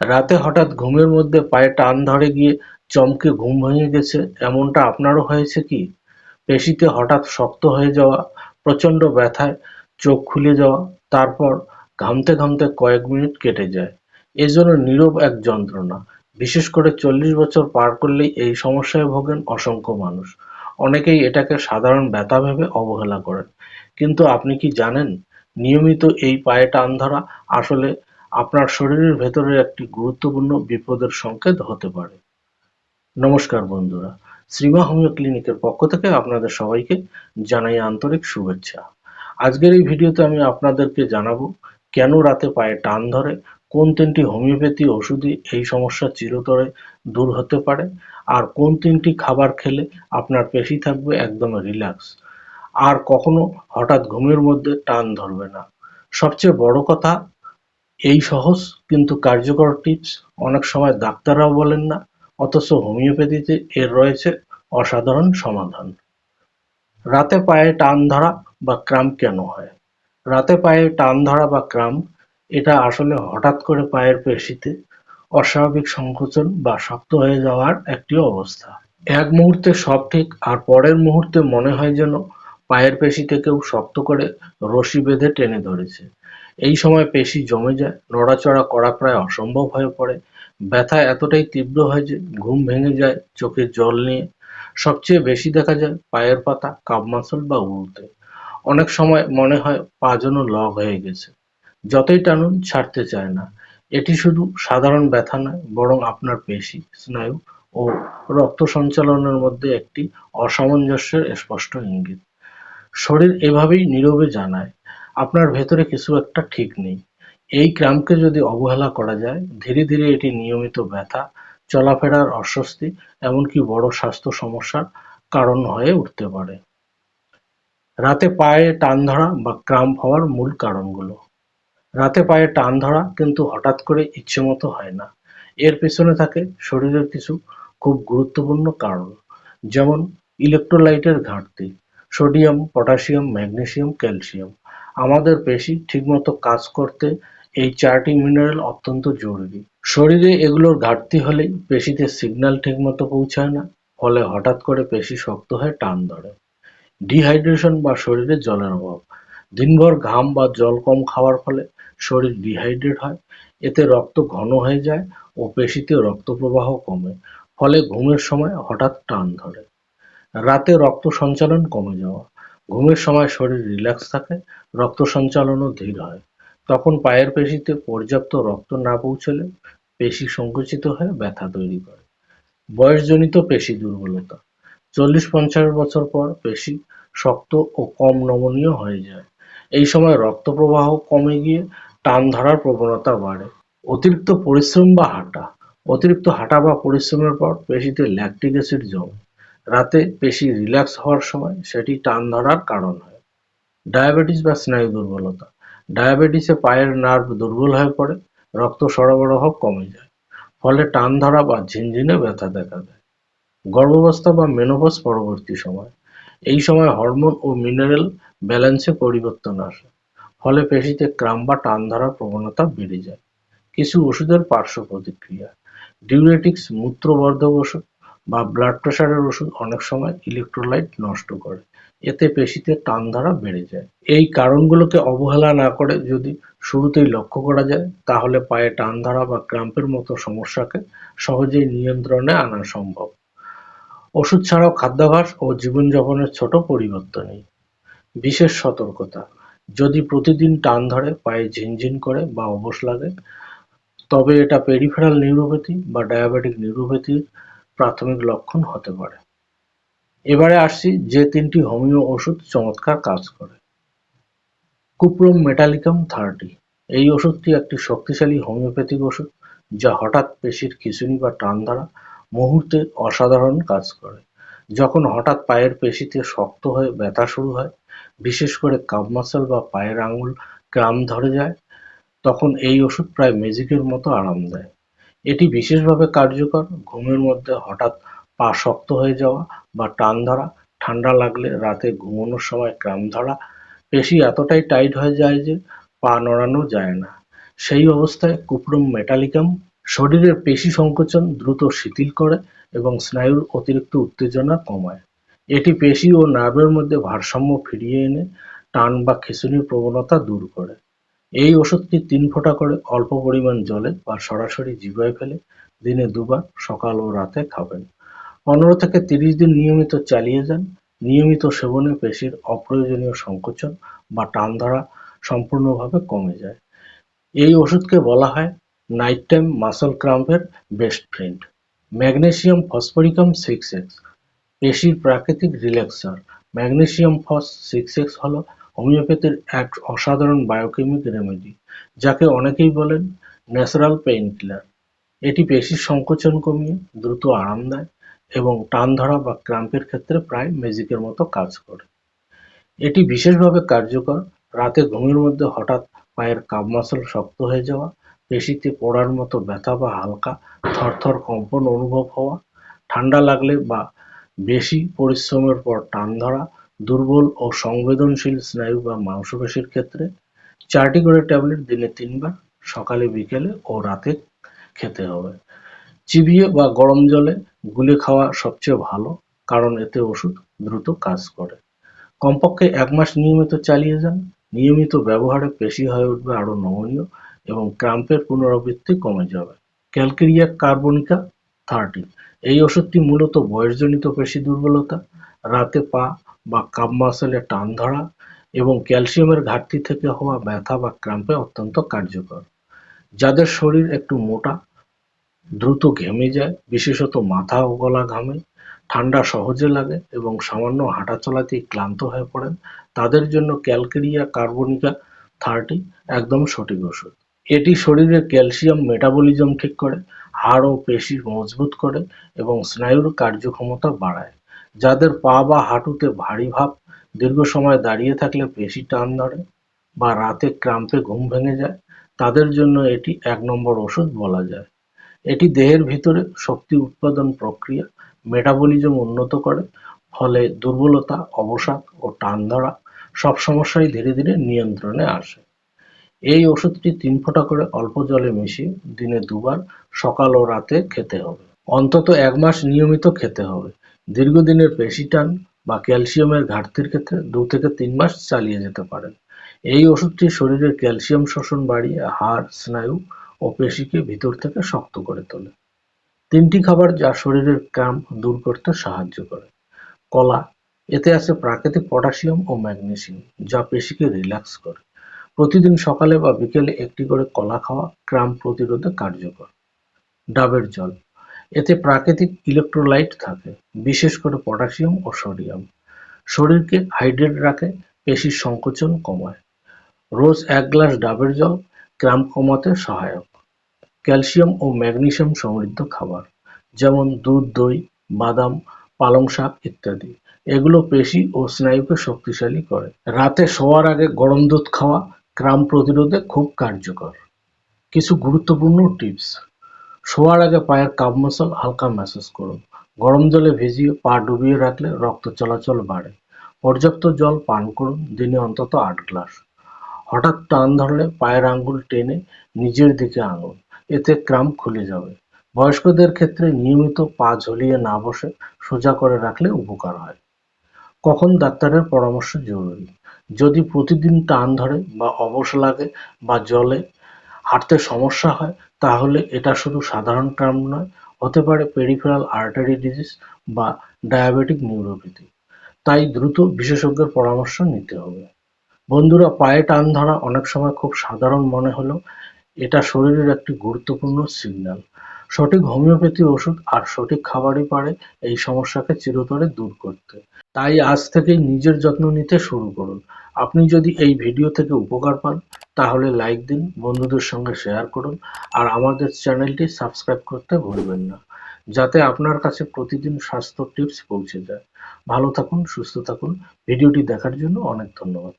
রাতে হঠাৎ ঘুমের মধ্যে পায়ে টান ধরে গিয়ে চমকে ঘুম ভেঙে গেছে, এমনটা আপনারও হয়েছে কি? পেশিতে হঠাৎ শক্ত হয়ে যাওয়া, প্রচণ্ড ব্যথায় চোখ খুলে যাওয়া, তারপর ঘামতে ঘামতে কয়েক মিনিট কেটে যায়। এ জন্য নীরব এক যন্ত্রণা। বিশেষ করে চল্লিশ বছর পার করলেই এই সমস্যায় ভোগেন অসংখ্য মানুষ। অনেকেই এটাকে সাধারণ ব্যথা ভেবে অবহেলা করেন। কিন্তু আপনি কি জানেন? নিয়মিত এই পায়ে টান ধরা আসলে আপনার শরীরের ভেতরের একটি গুরুত্বপূর্ণ বিপদের সংকেত হতে পারে। নমস্কার বন্ধুরা, শ্রীমা হোমিও ক্লিনিকের পক্ষ থেকে আপনাদের সবাইকে জানাই আন্তরিক শুভেচ্ছা। আজকের এই ভিডিওতে আমি আপনাদেরকে জানাব, কেন রাতে পায়ে টান ধরে, কোন তিনটি হোমিওপ্যাথি ওষুধই এই সমস্যা চিরতরে দূর হতে পারে, আর কোন তিনটি খাবার খেলে আপনার পেশি থাকবে একদম রিল্যাক্স, আর কখনো হঠাৎ ঘুমের মধ্যে টান ধরবে না। সবচেয়ে বড় কথা এই সহজ, কিন্তু কার্যকর টিপস অনেক সময় ডাক্তাররাও বলেন না, অথচ হোমিওপ্যাথিতে এর রয়েছে অসাধারণ সমাধান। রাতে পায়ে টান ধরা বা ক্রাম্প কেন হয়? রাতে পায়ে টান ধরা বা ক্রাম্প এটা আসলে হঠাৎ করে পায়ের পেশিতে অস্বাভাবিক সংকোচন বা শক্ত হয়ে যাওয়ার একটি অবস্থা। এক মুহূর্তে সব ঠিক, আর পরের মুহূর্তে মনে হয় যেন পায়ের পেশিতে কেউ শক্ত করে রশি বেঁধে টেনে ধরেছে। এই সময় পেশি জমে যায়, নড়াচড়া করা প্রায় অসম্ভব হয়ে পড়ে। ব্যথা এতটাই তীব্র হয় যে ঘুম ভেঙে যায় চোখে জল নিয়ে। সবচেয়ে বেশি দেখা যায় পায়ের পাতা, কাপ মাসল বা উড়তে অনেক সময় মনে হয় পা যেন লগ হয়ে গেছে। যতই টানুন, ছাড়তে চায় না। এটি শুধু সাধারণ ব্যথা নয়, বরং আপনার পেশি, স্নায়ু ও রক্ত সঞ্চালনের মধ্যে একটি অসামঞ্জস্যের স্পষ্ট ইঙ্গিত। শরীর এভাবেই নীরবে জানায়। আপনার ভেতরে কিছু একটা ঠিক নেই। এই ক্রাম্পকে যদি অবহেলা করা যায়, ধীরে ধীরে এটি নিয়মিত ব্যথা, চলাফেরার অস্বস্তি, এমনকি বড় স্বাস্থ্য সমস্যার কারণ হয়ে উঠতে পারে। রাতে পায়ে টান ধরা বা ক্রাম্প হওয়ার মূল কারণগুলো। রাতে পায়ে টান ধরা কিন্তু হঠাৎ করে ইচ্ছেমতো হয় না। এর পেছনে থাকে শরীরের কিছু খুব গুরুত্বপূর্ণ কারণ, যেমন ইলেকট্রোলাইটের ঘাটতি, সোডিয়াম, পটাশিয়াম, ম্যাগনেসিয়াম, ক্যালসিয়াম। আমাদের পেশি ঠিকমতো কাজ করতে এই চারটি মিনারেল অত্যন্ত জরুরি। শরীরে এগুলোর ঘাটতি হলেই পেশিতে সিগন্যাল ঠিকমতো পৌঁছায় না, ফলে হঠাৎ করে পেশি শক্ত হয়ে টান ধরে। ডিহাইড্রেশন বা শরীরে জলের অভাব। দিনভর ঘাম বা জল কম খাওয়ার ফলে শরীর ডিহাইড্রেট হয়, এতে রক্ত ঘন হয়ে যায় ও পেশিতে রক্ত প্রবাহ কমে, ফলে ঘুমের সময় হঠাৎ টান ধরে। রাতে রক্ত সঞ্চালন কমে যাওয়া। ঘুমের সময় শরীর রিল্যাক্স থাকে, রক্ত সঞ্চালনও ধীর হয়। তখন পায়ের পেশিতে পর্যাপ্ত রক্ত না পৌঁছলে পেশি সংকুচিত হয়ে ব্যথা তৈরি করে। বয়সজনিত পেশি দুর্বলতা। চল্লিশ পঞ্চাশ বছর পর পেশি শক্ত ও কম নমনীয় হয়ে যায়। এই সময় রক্ত প্রবাহ কমে গিয়ে টান ধরার প্রবণতা বাড়ে। অতিরিক্ত পরিশ্রম বা হাঁটা। অতিরিক্ত হাঁটা বা পরিশ্রমের পর পেশিতে ল্যাকটিক অ্যাসিড জমে। রাতে পেশি রিল্যাক্স হওয়ার সময় সেটি টান ধরার কারণ হয়। ডায়াবেটিস বা স্নায়ু দুর্বলতা। ডায়াবেটিসে পায়ের নার্ভ দুর্বল হয়ে পড়ে, রক্ত সরবরাহ কমে যায়, ফলে টান ধরা বা ঝিনঝিনে ব্যথা দেখা দেয়। গর্ভাবস্থা বা মেনোপজ পরবর্তী সময়। এই সময় হরমোন ও মিনারেল ব্যালেন্সে পরিবর্তন আসে, ফলে পেশিতে ক্রাম বা টান ধরার প্রবণতা বেড়ে যায়। কিছু ওষুধের পার্শ্ব প্রতিক্রিয়া। ডিউরেটিক্স মূত্রবর্ধক ওষুধ বা ব্লাড প্রেশারের ওষুধ অনেক সময় ইলেকট্রোলাইট নষ্ট করে। এতে পেশিতে টান ধরা বেড়ে যায়। এই কারণগুলোকে অবহেলা না করে যদি শুরুতেই লক্ষ্য করা যায়, তাহলে পায়ে টান ধরা বা ক্রাম্পের মতো সমস্যাকে সহজেই নিয়ন্ত্রণে আনা সম্ভব। ওষুধ ছাড়াও খাদ্যাভ্যাস ও জীবনযাপনের ছোট পরিবর্তনই বিশেষ সতর্কতা, যদি প্রতিদিন টান ধরে পায়ে ঝিনঝিন করে বা অবশ লাগে, তবে এটা পেরিফেরাল নিউরোপ্যাথি বা ডায়াবেটিক নিউরোপ্যাথির প্রাথমিক লক্ষণ হতে পারে। এবারে আসছি যে তিনটি হোমিও ওষুধ চমৎকার কাজ করে। Cuprum metallicum thirty. এই ওষুধটি একটি শক্তিশালী হোমিওপ্যাথিক ওষুধ যা হঠাৎ পেশির খিঁচুনি বা টান দ্বারা মুহূর্তে অসাধারণ কাজ করে। যখন হঠাৎ পায়ের পেশিতে শক্ত হয়ে ব্যথা শুরু হয়, বিশেষ করে কাপ মাসল বা পায়ের আঙুল ক্রাম ধরে যায়, তখন এই ওষুধ প্রায় ম্যাজিকের মতো আরাম দেয়। এটি বিশেষভাবে কার্যকর। ঘুমের মধ্যে হঠাৎ পা শক্ত হয়ে যাওয়া বা টান ধরা, ঠান্ডা লাগলে রাতে ঘুমানোর সময় ক্রাম ধরা, পেশি এতটাই টাইট হয়ে যায় যে পা নড়ানো যায় না। সেই অবস্থায় কুপ্রম মেটালিকাম শরীরের পেশি সংকোচন দ্রুত শিথিল করে এবং স্নায়ুর অতিরিক্ত উত্তেজনা কমায়। এটি পেশি ও নার্ভের মধ্যে ভারসাম্য ফিরিয়ে এনে টান বা খিঁচুনির প্রবণতা দূর করে। এই ওষুধটি তিন ফোঁটা করে অল্প পরিমাণ জলে বা সরাসরি জিভায় ফেলে দিনে দুবার সকাল ও রাতে খাবেন। পনেরো থেকে তিরিশ দিন নিয়মিত চালিয়ে যান। নিয়মিত সেবনে পেশির অপ্রয়োজনীয় সংকোচন বা টান ধরা সম্পূর্ণভাবে কমে যায়। এই ওষুধকে বলা হয় night time muscle ক্রাম্পের best friend. Magnesium phosphoricum six X, পেশির প্রাকৃতিক রিল্যাক্সার। ম্যাগনেশিয়াম ফস সিক্স এক্স হল হোমিওপ্যাথির এক অসাধারণ বায়োকেমিক রেমেডি যাকে অনেকেই বলেন ন্যাচারাল পেইন কিলার এটি পেশির সংকোচন কমিয়ে দ্রুত আরাম দেয় এবং টান ধরা বা ক্রাম্পের ক্ষেত্রে প্রায় ম্যাজিকের মতো কাজ করে। এটি বিশেষভাবে কার্যকর, রাতে ঘুমের মধ্যে হঠাৎ পায়ের কাপ মাসল শক্ত হয়ে যাওয়া, পেশিতে পড়ার মতো ব্যথা বা হালকা থরথর কম্পন অনুভব হওয়া, ঠান্ডা লাগলে বা বেশি পরিশ্রমের পর টান ধরা দুর্বল ও সংবেদনশীল স্নায়ু বা মাংসপেশির ক্ষেত্রে চারটি করে ট্যাবলেট দিনে তিনবার, সকালে, বিকেলে ও রাতে খেতে হবে। চিবিয়ে বা গরম জলে গুলে খাওয়া সবচেয়ে ভালো, কারণ এতে ওষুধ দ্রুত কাজ করে। কমপক্ষে এক মাস নিয়মিত চালিয়ে যান। নিয়মিত ব্যবহারে পেশি হয়ে উঠবে আরও নমনীয় এবং ক্রাম্পের পুনরাবৃত্তি কমে যাবে। ক্যালকেরিয়া কার্বনিকা থার্টি এই ওষুধটি মূলত বয়সজনিত পেশি দুর্বলতা, রাতে পা বা কাপ মাসেলে টান ধরা এবং ক্যালসিয়ামের ঘাটতি থেকে হওয়া ব্যথা বা ক্রাম্পে অত্যন্ত কার্যকর। যাদের শরীর একটু মোটা, দ্রুত ঘেমে যায়, বিশেষত মাথা ও গলা ঘামে, ঠান্ডা সহজে লাগে এবং সামান্য হাঁটা চলাতেই ক্লান্ত হয়ে পড়েন, তাদের জন্য ক্যালকেরিয়া কার্বনিকা থার্টি একদম সঠিক ওষুধ। এটি শরীরের ক্যালসিয়াম মেটাবলিজম ঠিক করে, হাড় ও পেশি মজবুত করে এবং স্নায়ুর কার্যক্ষমতা বাড়ায়। যাদের পা বা হাঁটুতে ভারী ভাব দীর্ঘ সময় দাঁড়িয়ে থাকলে পেশি টান ধরে বা রাতে ক্রাম্পে ঘুম ভেঙে যায়, তাদের জন্য এটি এক নম্বর ওষুধ বলা যায়। এটি দেহের ভিতরে শক্তি উৎপাদন প্রক্রিয়া, মেটাবলিজম উন্নত করে, ফলে দুর্বলতা, অবসাদ ও টান ধরা সব সমস্যাই ধীরে ধীরে নিয়ন্ত্রণে আসে। এই ওষুধটি তিন ফোঁটা করে অল্প জলে মিশিয়ে দিনে দুবার সকাল ও রাতে খেতে হবে। অন্তত এক মাস নিয়মিত খেতে হবে। দীর্ঘদিনের পেশি টান বা ক্যালসিয়ামের ঘাটতির ক্ষেত্রে দু থেকে তিন মাস চালিয়ে যেতে পারেন। এই ওষুধটি শরীরের ক্যালসিয়াম শোষণ বাড়িয়ে হাড়, স্নায়ু ও পেশিকে ভিতর থেকে শক্ত করে তোলে। তিনটি খাবার যা শরীরের ক্রাম্প দূর করতে সাহায্য করে। কলা, এতে আছে প্রাকৃতিক পটাশিয়াম ও ম্যাগনেসিয়াম, যা পেশিকে রিল্যাক্স করে। প্রতিদিন সকালে বা বিকেলে একটি করে কলা খাওয়া ক্রাম্প প্রতিরোধে কার্যকর। ডাবের জল এতে প্রাকৃতিক ইলেকট্রোলাইট থাকে, বিশেষ করে পটাশিয়াম ও সোডিয়াম শরীরকে হাইড্রেট রাখে, পেশির সংকোচন কমায়। রোজ এক গ্লাস ডাবের জল ক্রাম্প কমাতে সহায়ক। ক্যালসিয়াম ও ম্যাগনেসিয়াম সমৃদ্ধ খাবার, যেমন দুধ, দই, বাদাম, পালং শাক ইত্যাদি। এগুলো পেশি ও স্নায়ুকে শক্তিশালী করে। রাতে শোয়ার আগে গরম দুধ খাওয়া ক্রাম প্রতিরোধে খুব কার্যকর। কিছু গুরুত্বপূর্ণ টিপস শোয়ার আগে পায়ের কাপ মশল হালকা ম্যাসাজ করুন। গরম জলে ভিজিয়ে পা ডুবিয়ে রাখলে রক্ত চলাচল বাড়ে। পর্যাপ্ত জল পান করুন, দিনে অন্তত আট গ্লাস। হঠাৎ টান ধরলে পায়ের আঙ্গুল টেনে নিজের দিকে আনুন, এতে ক্রাম্প খুলে যাবে। বয়স্কদের ক্ষেত্রে নিয়মিত পা ঝুলিয়ে না বসে সোজা করে রাখলে উপকার হয়। কখন ডাক্তারের পরামর্শ জরুরি? যদি প্রতিদিন টান ধরে বা অবশ লাগে বা জলে হাঁটতে সমস্যা হয় তাহলে এটা শুধু সাধারণ টার্ম নয়, হতে পারে পেরিফেরাল আর্টারি ডিজিজ বা ডায়াবেটিক নিউরোপ্যাথি তাই দ্রুত বিশেষজ্ঞের পরামর্শ নিতে হবে। বন্ধুরা, পায়ে টান ধরা অনেক সময় খুব সাধারণ মনে হলেও এটা শরীরের একটি গুরুত্বপূর্ণ সিগন্যাল সঠিক হোমিওপ্যাথি ওষুধ আর সঠিক খাবারই পারে এই সমস্যাকে চিরতরে দূর করতে। তাই আজ থেকেই নিজের যত্ন নিতে শুরু করুন। আপনি যদি এই ভিডিও থেকে উপকার পান, তাহলে লাইক দিন, বন্ধুদের সঙ্গে শেয়ার করুন, আর আমাদের চ্যানেলটি সাবস্ক্রাইব করতে ভুলবেন না, যাতে আপনার কাছে প্রতিদিন স্বাস্থ্য টিপস পৌঁছে যায়। ভালো থাকুন, সুস্থ থাকুন। ভিডিওটি দেখার জন্য অনেক ধন্যবাদ।